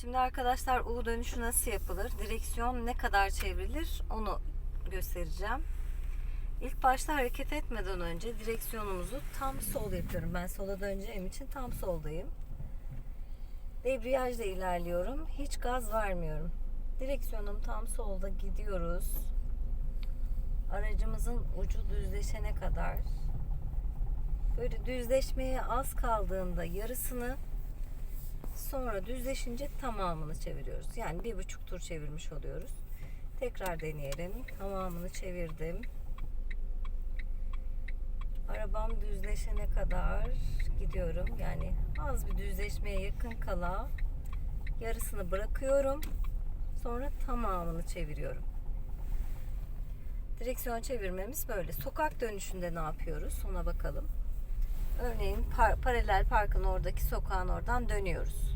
Şimdi arkadaşlar U dönüşü nasıl yapılır? Direksiyon ne kadar çevrilir? Onu göstereceğim. İlk başta hareket etmeden önce direksiyonumuzu tam sol yapıyorum. Ben sola döneceğim için tam soldayım. Debriyajla ilerliyorum. Hiç gaz vermiyorum. Direksiyonum tam solda gidiyoruz. Aracımızın ucu düzleşene kadar. Böyle düzleşmeye az kaldığında yarısını sonra düzleşince tamamını çeviriyoruz. Yani bir buçuk tur çevirmiş oluyoruz. Tekrar deneyelim. Tamamını çevirdim. Arabam düzleşene kadar gidiyorum. Yani az bir düzleşmeye yakın kala yarısını bırakıyorum. Sonra tamamını çeviriyorum. Direksiyon çevirmemiz böyle. Sokak dönüşünde ne yapıyoruz? Ona bakalım. Örneğin par- paralel parkın oradaki sokağın oradan dönüyoruz.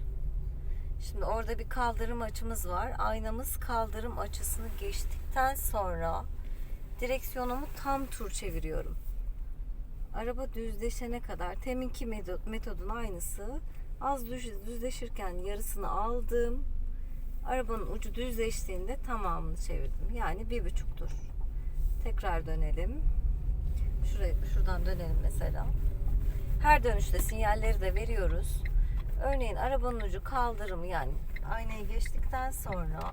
Şimdi orada bir kaldırım açımız var. Aynamız kaldırım açısını geçtikten sonra direksiyonumu tam tur çeviriyorum. Araba düzleşene kadar teminki meto- metodun aynısı. Az düz- düzleşirken yarısını aldım. Arabanın ucu düzleştiğinde tamamını çevirdim. Yani bir buçuk tur. Tekrar dönelim. Şuraya, şuradan dönelim mesela. Her dönüşte sinyalleri de veriyoruz. Örneğin arabanın ucu kaldırım yani aynayı geçtikten sonra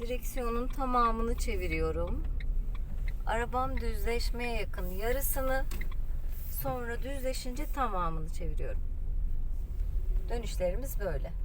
direksiyonun tamamını çeviriyorum. Arabam düzleşmeye yakın yarısını sonra düzleşince tamamını çeviriyorum. Dönüşlerimiz böyle.